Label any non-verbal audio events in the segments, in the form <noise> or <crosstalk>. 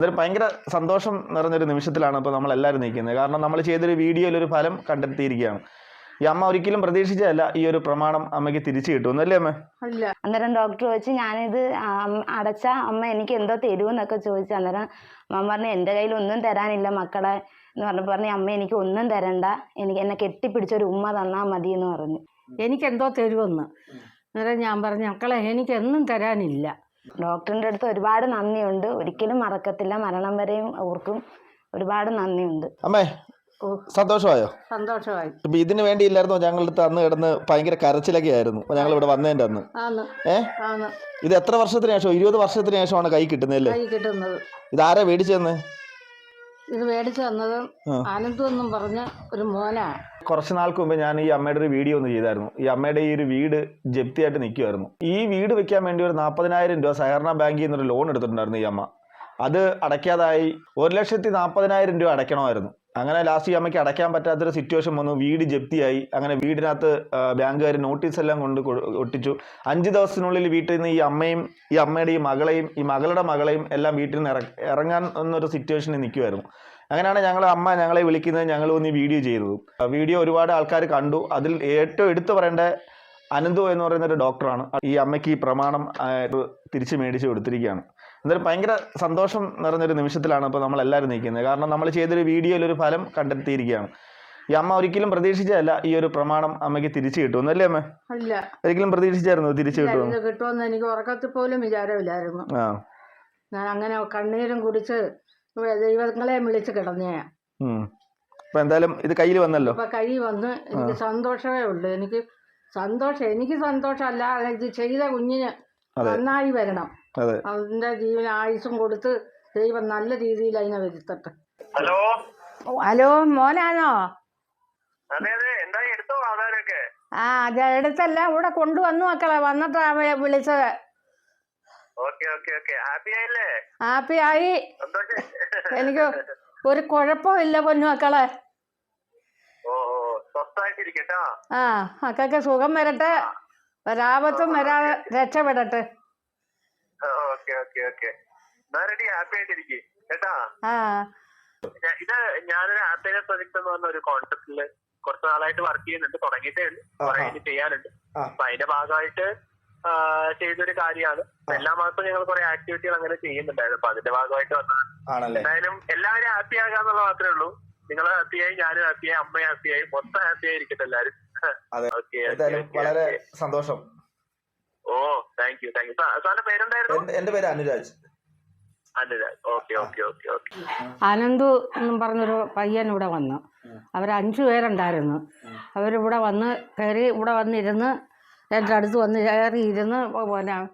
അതൊരു ഭയങ്കര സന്തോഷം നിറഞ്ഞൊരു നിമിഷത്തിലാണ് ഇപ്പോൾ നമ്മൾ എല്ലാവരും നിൽക്കുന്നത്. കാരണം നമ്മൾ ചെയ്തൊരു വീഡിയോയിൽ ഒരു ഫലം കണ്ടെത്തിയിരിക്കുകയാണ്. ഈ അമ്മ ഒരിക്കലും പ്രതീക്ഷിച്ചതല്ല ഈ ഒരു പ്രമാണം അമ്മയ്ക്ക് തിരിച്ചു കിട്ടുമെന്ന് അല്ലേ അമ്മ? അല്ല. അന്നേരം ഡോക്ടർ ചോദിച്ചു ഞാനിത് അടച്ച അമ്മ എനിക്ക് എന്തോ തരുമെന്നൊക്കെ ചോദിച്ചു. അന്നേരം അമ്മ പറഞ്ഞു എന്റെ കയ്യിൽ ഒന്നും തരാനില്ല മക്കളെ എന്ന് പറഞ്ഞപ്പോൾ പറഞ്ഞു അമ്മ എനിക്ക് ഒന്നും തരണ്ട. എനിക്ക് എന്നെ കെട്ടിപ്പിടിച്ച ഒരു ഉമ്മ തന്നാൽ മതി എന്ന് പറഞ്ഞു. എനിക്ക് എനിക്കെന്തോ തരുമെന്ന് അന്നേരം ഞാൻ പറഞ്ഞു മക്കളെ എനിക്കൊന്നും തരാനില്ല. ഡോക്ടറിന്റെ അടുത്ത് ഒരുപാട് നന്ദിയുണ്ട്. ഒരിക്കലും മറക്കത്തില്ല. മരണം വരെയും ഓർക്കും. ഒരുപാട് നന്ദിയുണ്ട്. അമ്മേ സന്തോഷമായോ? സന്തോഷമായി. ഇതിനു വേണ്ടി വേണ്ടിയില്ലായിരുന്നോ ഞങ്ങളുടെ അടുത്ത് അന്ന് കിടന്ന് ഭയങ്കര കരച്ചിലൊക്കെ ആയിരുന്നു ഞങ്ങൾ ഇവിടെ വന്നതിന്റെ അന്ന്. ഏ? ഇത് എത്ര വർഷത്തിന് ശേഷം? ഇരുപത് വർഷത്തിന് ശേഷമാണ് കൈ കിട്ടുന്നല്ലേ കൈ കിട്ടുന്നത്. മേടിച്ചു തന്നെ ഇത് മേടിച്ചു തന്നത് ആനന്ദ് എന്നും പറഞ്ഞ ഒരു മോനാണ്. കുറച്ച് നാൾക്ക് മുമ്പ് ഞാൻ ഈ അമ്മയുടെ ഒരു വീഡിയോ ഒന്ന് ചെയ്തായിരുന്നു. ഈ അമ്മയുടെ ഈ ഒരു വീട് ജപ്തിയായിട്ട് നിൽക്കുമായിരുന്നു ഈ വീട് വെക്കാൻ വേണ്ടി ഒരു നാൽപ്പതിനായിരം രൂപ സഹകരണ ബാങ്കിൽ നിന്നൊരു ലോൺ എടുത്തിട്ടുണ്ടായിരുന്നു ഈ അമ്മ. അത് അടയ്ക്കാതായി ഒരു ലക്ഷത്തി നാൽപ്പതിനായിരം രൂപ അടയ്ക്കണമായിരുന്നു. അങ്ങനെ ലാസ്റ്റ് ഈ അമ്മയ്ക്ക് അടയ്ക്കാൻ പറ്റാത്തൊരു സിറ്റുവേഷൻ വന്നു. വീട് ജപ്തിയായി. അങ്ങനെ വീടിനകത്ത് ബാങ്കുകാർ നോട്ടീസ് എല്ലാം കൊണ്ട് ഒട്ടിച്ചു. അഞ്ച് ദിവസത്തിനുള്ളിൽ വീട്ടിൽ നിന്ന് ഈ അമ്മയും ഈ അമ്മയുടെ ഈ മകളെയും ഈ മകളുടെ മകളെയും എല്ലാം വീട്ടിൽ നിന്ന് ഇറങ്ങാൻ എന്നൊരു സിറ്റുവേഷനിൽ നിൽക്കുമായിരുന്നു അങ്ങനെയാണ് ഞങ്ങൾ അമ്മ ഞങ്ങളെ വിളിക്കുന്നത് ഞങ്ങൾ ഒന്ന് ഈ വീഡിയോ ചെയ്തത്. വീഡിയോ ഒരുപാട് ആൾക്കാർ കണ്ടു. അതിൽ ഏറ്റവും എടുത്തു പറയേണ്ട അനന്തു എന്ന് പറയുന്ന ഒരു ഡോക്ടറാണ്. ഈ അമ്മയ്ക്ക് ഈ പ്രമാണം തിരിച്ചു മേടിച്ച് കൊടുത്തിരിക്കുകയാണ്. എന്തായാലും ഭയങ്കര സന്തോഷം നിറഞ്ഞൊരു നിമിഷത്തിലാണ് ഇപ്പോൾ നമ്മൾ എല്ലാവരും നിൽക്കുന്നത്. കാരണം നമ്മൾ ചെയ്തൊരു വീഡിയോയിൽ ഒരു ഫലം കണ്ടെത്തിയിരിക്കുകയാണ്. ഈ അമ്മ ഒരിക്കലും പ്രതീക്ഷിച്ചതല്ല ഈ ഒരു പ്രമാണം അമ്മയ്ക്ക് തിരിച്ചു കിട്ടുമെന്ന് അല്ലേ അമ്മ? ഒരിക്കലും പ്രതീക്ഷിച്ചായിരുന്നു തിരിച്ചു കിട്ടുമെന്ന്? കിട്ടുമെന്ന് എനിക്ക് ഉറക്കത്തിൽ പോലും വിചാരമില്ലായിരുന്നു. ആ. ഞാൻ അങ്ങനെ കണ്ണീരും കുടിച്ച് ദൈവങ്ങളെ വിളിച്ച് കിടന്നേ ഉം. അപ്പോൾ എന്തായാലും ഇത് കയ്യിൽ വന്നല്ലോ? അപ്പൊ കൈ വന്ന് എനിക്ക് സന്തോഷമേ ഉള്ളൂ. എനിക്ക് സന്തോഷം എനിക്ക് സന്തോഷമല്ല ഇത് ചെയ്ത കുഞ്ഞിന് നന്നായി വരണം. അതെ. അതിന്റെ ജീവന ആയുസും കൊടുത്ത് ദൈവം നല്ല രീതിയിൽ അതിനെ വരുത്തട്ടെ. ഹലോ? ഹലോ മോനാണോ? ആ അതെ. എന്താ എടുത്തോ ആധാരമൊക്കെ ആ അതെടുത്തല്ല ഇവിടെ കൊണ്ടുവന്നു മക്കളെ. വന്നിട്ടാ വിളിച്ചത്. ഹാപ്പി ആയി. എനിക്ക് ഒരു കുഴപ്പമില്ല പൊന്നു മക്കളെ. ആ മക്കൾക്ക് സുഖം വരട്ടെ. ഒരാപത്തും വരാതെ രക്ഷപ്പെടട്ടെ. Okay okay okay. എന്നാ റെഡി ഹാപ്പി ആയിട്ടിരിക്കെ. ആ. ഞാ- ഇത് ഞാനൊരു ഹാപ്പിനെസ് പ്രൊജക്ട് എന്ന് പറഞ്ഞ ഒരു കോൺസെപ്റ്റിൽ കുറച്ച് നാളായിട്ട് വർക്ക് ചെയ്യുന്നുണ്ട്. തുടങ്ങിയിട്ടേ ഉണ്ട് ചെയ്യാനുണ്ട്. അപ്പൊ അതിന്റെ ഭാഗമായിട്ട് ചെയ്തൊരു കാര്യമാണ്. എല്ലാ മാസവും ഞങ്ങൾ കുറെ ആക്ടിവിറ്റികൾ അങ്ങനെ ചെയ്യുന്നുണ്ടായിരുന്നു. അപ്പൊ അതിന്റെ ഭാഗമായിട്ട് വന്നതാണ് എന്തായാലും എല്ലാവരും ഹാപ്പി ആകാന്നുള്ള മാത്രമേ ഉള്ളൂ. നിങ്ങൾ ഹാപ്പിയായി ഞാനും ഹാപ്പിയായി അമ്മ ഹാപ്പിയായി മൊത്തം ഹാപ്പി ആയിരിക്കട്ടെ എല്ലാവരും. <laughs> വളരെ സന്തോഷം. ഓ താങ്ക് യു താങ്ക് യു സാറിന്റെ പേരെന്തായിരുന്നു? എന്റെ പേര് അനുരാജ്. അനന്തു എന്നും പറഞ്ഞൊരു പയ്യൻ ഇവിടെ വന്നു. അവർ അഞ്ചു പേരുണ്ടായിരുന്നു. അവരിവിടെ വന്ന് കയറി ഇവിടെ വന്നിരുന്ന് എന്റെ അടുത്ത് വന്ന് കയറി ഇരുന്ന് പിന്നെ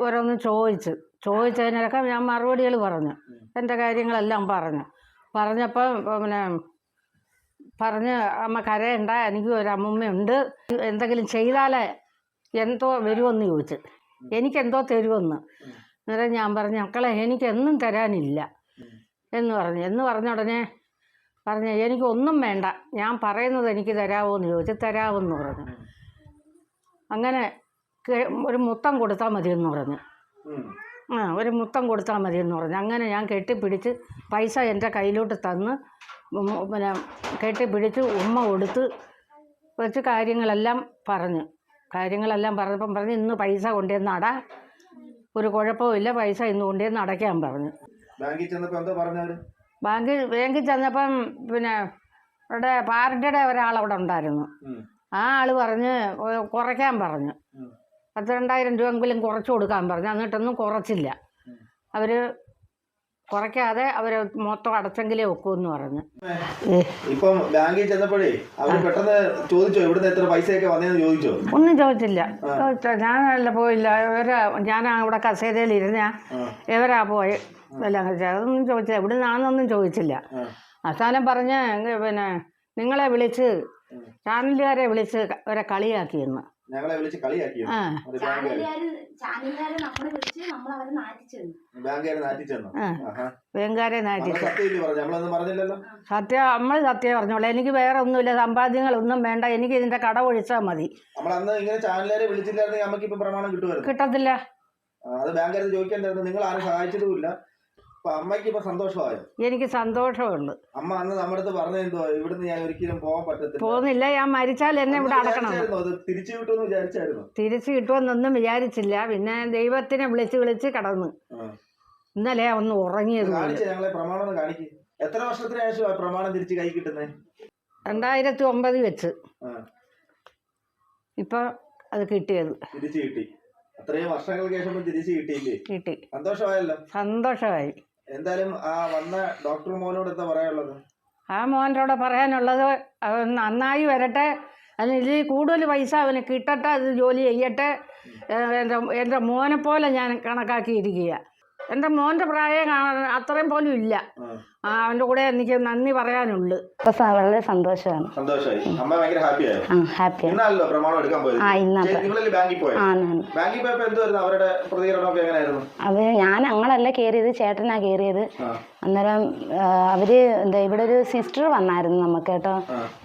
ഓരോന്ന് ചോദിച്ച്. ചോദിച്ചതിനൊക്കെ ഞാൻ മറുപടികൾ പറഞ്ഞു. എന്റെ കാര്യങ്ങളെല്ലാം പറഞ്ഞു. പറഞ്ഞപ്പോൾ പിന്നെ പറഞ്ഞ് അമ്മ കരയണ്ട. എനിക്ക് ഒരു അമ്മമ്മയുണ്ട്. എന്തെങ്കിലും ചെയ്താലേ എന്തോ വരുമെന്ന് ചോദിച്ചു. എനിക്കെന്തോ തരുമെന്ന്. അന്നേരം ഞാൻ പറഞ്ഞു മക്കളെ എനിക്കൊന്നും തരാനില്ല. എന്ന് പറഞ്ഞു. എന്ന് പറഞ്ഞ ഉടനെ പറഞ്ഞു എനിക്കൊന്നും വേണ്ട. ഞാൻ പറയുന്നത് എനിക്ക് തരാമോ എന്ന് ചോദിച്ചു തരാമെന്ന് പറഞ്ഞു. അങ്ങനെ ഒരു മുത്തം കൊടുത്താൽ മതിയെന്ന് പറഞ്ഞു. ആ ഒരു മുത്തം കൊടുത്താൽ മതിയെന്ന് പറഞ്ഞു. അങ്ങനെ ഞാൻ കെട്ടിപ്പിടിച്ച് പൈസ എന്റെ കയ്യിലോട്ട് തന്ന് പിന്നെ കെട്ടിപ്പിടിച്ച് ഉമ്മ കൊടുത്ത് വെച്ച് കാര്യങ്ങളെല്ലാം പറഞ്ഞു. കാര്യങ്ങളെല്ലാം പറഞ്ഞപ്പം പറഞ്ഞ് ഇന്ന് പൈസ കൊണ്ടുവന്ന് അട. ഒരു കുഴപ്പമില്ല പൈസ ഇന്ന് കൊണ്ടുവന്ന് അടയ്ക്കാൻ പറഞ്ഞു. ബാങ്കിൽ ചെന്നപ്പോൾ എന്താ ബാങ്കിൽ ബാങ്കിൽ ചെന്നപ്പം പിന്നെ ഇവിടെ പാർട്ടിയുടെ അവിടെ ഉണ്ടായിരുന്നു. ആ ആൾ പറഞ്ഞ് കുറയ്ക്കാൻ പറഞ്ഞു. പത്ത് രണ്ടായിരം രൂപയെങ്കിലും കുറച്ച് കൊടുക്കാൻ പറഞ്ഞു. എന്നിട്ടൊന്നും കുറച്ചില്ല. അവർ കുറയ്ക്കാതെ അവർ മൊത്തം അടച്ചെങ്കിലേ ഒക്കൂ എന്ന് പറഞ്ഞു ഇപ്പം ബാങ്കിൽ ചെന്നപ്പോഴേ അവർ പെട്ടെന്ന് ചോദിച്ചോ ഇവിടുന്ന് എത്ര പൈസയൊക്കെ വന്നേന്ന് ചോദിച്ചോ? ഒന്നും ചോദിച്ചില്ല. ചോദിച്ചോ ഞാനല്ല പോയില്ല. ഇവരാ ഞാൻ അവിടെ കസേരയിൽ ഇരുന്ന ഇവരാ പോയി. എല്ലാം അതൊന്നും ചോദിച്ചില്ല. ഇവിടെ നിന്നാണെന്നൊന്നും ചോദിച്ചില്ല. അവസാനം പറഞ്ഞ് "എങ്കി പിന്നെ നിങ്ങളെ വിളിച്ച് ചാനലുകാരെ വിളിച്ച് അവരെ കളിയാക്കിയെന്ന്. ഞങ്ങളെ വിളിച്ച് കളിയാക്കി ആ. ചാനലുകാരെ നമ്മളെ വിളിച്ച് നമ്മൾ അവരെ നാട്ടിച്ചു ബാങ്കുകാരെ നാട്ടിച്ചെന്നു ആ. വേങ്കാരെ നാട്ടി സത്യമില്ല പറഞ്ഞു? നമ്മളൊന്നും പറഞ്ഞില്ലല്ലോ. സത്യം നമ്മൾ സത്യം പറഞ്ഞോളൂ. എനിക്ക് വേറെ ഒന്നുമില്ല. സമ്പാദ്യങ്ങളൊന്നും വേണ്ട. എനിക്ക് ഇതിന്റെ കട ഒഴിച്ചാൽ മതി. നമ്മൾ അന്ന് ഇങ്ങനെ ചാനലുകാരെ വിളിച്ചില്ലായിരുന്നെങ്കിൽ നമുക്ക് ഇപ്പൊ പ്രമാണം കിട്ടുമായിരുന്നു. കിട്ടത്തില്ല. ആ, അത് ബാങ്കുകാരെ ചോദിക്കേണ്ടായിരുന്നു നിങ്ങൾ ആരും സഹായിച്ചതുമില്ല. അമ്മയ്ക്ക് ഇപ്പൊ സന്തോഷമായോ? എനിക്ക് സന്തോഷമുണ്ട്. അമ്മ അന്ന് നമ്മുടെ അടുത്ത് പറഞ്ഞെന്തോ ഇവിടുന്ന് ഞാൻ ഒരിക്കലും പോകാൻ പറ്റത്തില്ല. പോകുന്നില്ല ഞാൻ മരിച്ചാൽ എന്നെ ഇവിടെ അടക്കണം. തിരിച്ചു കിട്ടുമെന്ന് വിചാരിച്ചായിരുന്നു. തിരിച്ചു കിട്ടുമെന്നൊന്നും വിചാരിച്ചില്ല. പിന്നെ ദൈവത്തിനെ വിളിച്ച് വിളിച്ച് കടന്നു. ഇന്നലെ ഒന്ന് ഉറങ്ങിയത് ഞങ്ങളെ പ്രമാണം ഒന്ന് എത്ര വർഷത്തിന് ശേഷം പ്രമാണം തിരിച്ച് കൈ കിട്ടുന്നത് രണ്ടായിരത്തി ഒമ്പതിൽ വെച്ച് ഇപ്പൊ അത് കിട്ടിയത്. തിരിച്ചു കിട്ടി. അത്രയും വർഷങ്ങൾക്ക് ശേഷം തിരിച്ചു കിട്ടിയില്ലേ? കിട്ടി. സന്തോഷമായല്ലോ. സന്തോഷമായി. എന്തായാലും ആ വന്ന ഡോക്ടർ മോനോട് എന്താ പറയാനുള്ളത്? ആ മോനോട് പറയാനുള്ളത് അവൻ നന്നായി വരട്ടെ. അതിന് ഇതിൽ കൂടുതൽ പൈസ അവന് കിട്ടട്ടെ അത് ജോലി ചെയ്യട്ടെ. എന്റെ എന്റെ മോനെ പോലെ ഞാൻ കണക്കാക്കിയിരിക്കുക എന്റെ മോന്റെ പ്രായം കാണാൻ അത്രയും പോലും ഇല്ല. അവന്റെ അവന്റെ കൂടെ എനിക്ക് നന്ദി പറയാനുള്ളു. വളരെ സന്തോഷമാണ് സന്തോഷമായി അമ്മ ഭയങ്കര ഹാപ്പിയായോ ഹാപ്പി ഇന്നാണല്ലോ പ്രമാണം എടുക്കാൻ പോയത്? ആ ബാങ്കിൽ പോയത് അവരുടെ പ്രതികരണമൊക്കെ എങ്ങനെയായിരുന്നു? അത് ഞാൻ ഞങ്ങളല്ല കയറിയത് ചേട്ടനാ കയറിയത് ആ. അന്നേരം അവർ എന്താ ഇവിടെ ഒരു സിസ്റ്റർ വന്നായിരുന്നു നമുക്ക് കേട്ടോ.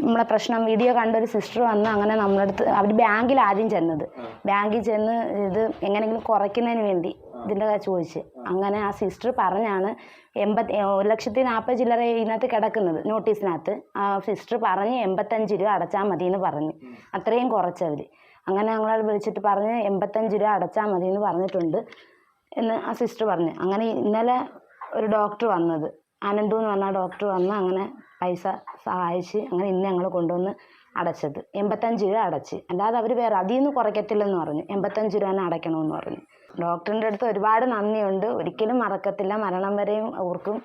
നമ്മളെ പ്രശ്നം വീഡിയോ കണ്ട ഒരു സിസ്റ്റർ വന്ന് അങ്ങനെ നമ്മളടുത്ത് അവർ അവർ ബാങ്കിൽ ആദ്യം ചെന്നത്. ബാങ്കിൽ ചെന്ന് ഇത് എങ്ങനെയെങ്കിലും കുറയ്ക്കുന്നതിന് വേണ്ടി. ഇതിന്റെ ചോദിച്ച്. അങ്ങനെ ആ സിസ്റ്റർ പറഞ്ഞാണ് എൺപത്തി ഒരു ലക്ഷത്തി നാൽപ്പത് ചില്ലറ ഇതിനകത്ത് കിടക്കുന്നത് നോട്ടീസിനകത്ത്. ആ സിസ്റ്റർ പറഞ്ഞ് എൺപത്തഞ്ച് രൂപ അടച്ചാൽ മതി എന്ന് പറഞ്ഞു. അത്രയും കുറച്ചവർ അങ്ങനെ ഞങ്ങളത് വിളിച്ചിട്ട് പറഞ്ഞ് എൺപത്തഞ്ച് രൂപ അടച്ചാൽ മതി എന്ന് പറഞ്ഞിട്ടുണ്ട് എന്ന് ആ സിസ്റ്റർ പറഞ്ഞു. അങ്ങനെ ഇന്നലെ ഒരു ഡോക്ടർ വന്നത്. ആനന്ദു എന്ന് പറഞ്ഞ ഡോക്ടർ വന്ന് അങ്ങനെ പൈസ സഹായിച്ച് അങ്ങനെ ഇന്ന് ഞങ്ങൾ കൊണ്ടുവന്ന് അടച്ചത്. എൺപത്തഞ്ച് രൂപ അടച്ച്. അല്ലാതെ അവർ വേറെ അതിൽ നിന്ന് കുറയ്ക്കത്തില്ലെന്ന് പറഞ്ഞു. എൺപത്തഞ്ച് രൂപ തന്നെ അടയ്ക്കണമെന്ന് പറഞ്ഞു. ഡോക്ടറിന്റെ അടുത്ത് ഒരുപാട് നന്ദിയുണ്ട്. ഒരിക്കലും മറക്കത്തില്ല. മരണം വരെയും ഓർക്കും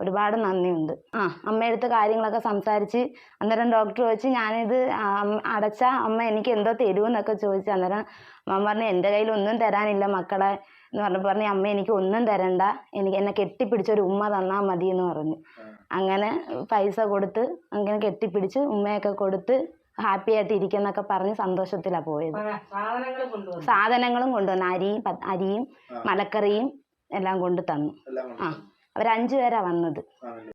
ഒരുപാട് നന്ദിയുണ്ട്. ആ അമ്മയെടുത്ത് കാര്യങ്ങളൊക്കെ സംസാരിച്ച് അന്നേരം ഡോക്ടർ ചോദിച്ച് ഞാനിത് അടച്ച അമ്മ എനിക്ക് എന്തോ തരുമെന്നൊക്കെ ചോദിച്ചു അന്നേരം അമ്മ പറഞ്ഞു എന്റെ കയ്യിൽ ഒന്നും തരാനില്ല മക്കളെ. എന്ന് പറഞ്ഞപ്പോൾ പറഞ്ഞു അമ്മ എനിക്ക് ഒന്നും തരണ്ട. എനിക്ക് എന്നെ കെട്ടിപ്പിടിച്ച ഒരു ഉമ്മ തന്നാൽ മതി എന്ന് പറഞ്ഞു. അങ്ങനെ പൈസ കൊടുത്ത് അങ്ങനെ കെട്ടിപ്പിടിച്ച് ഉമ്മയൊക്കെ കൊടുത്ത് ഹാപ്പി ആയിട്ട് ഇരിക്കുന്നൊക്കെ പറഞ്ഞ് സന്തോഷത്തിലാണ് പോയത്. സാധനങ്ങളും കൊണ്ടുവന്നു. അരിയും പ- അരിയും മലക്കറിയും എല്ലാം കൊണ്ട് തന്നു. ആ അവർ അഞ്ചു പേരാ വന്നത്.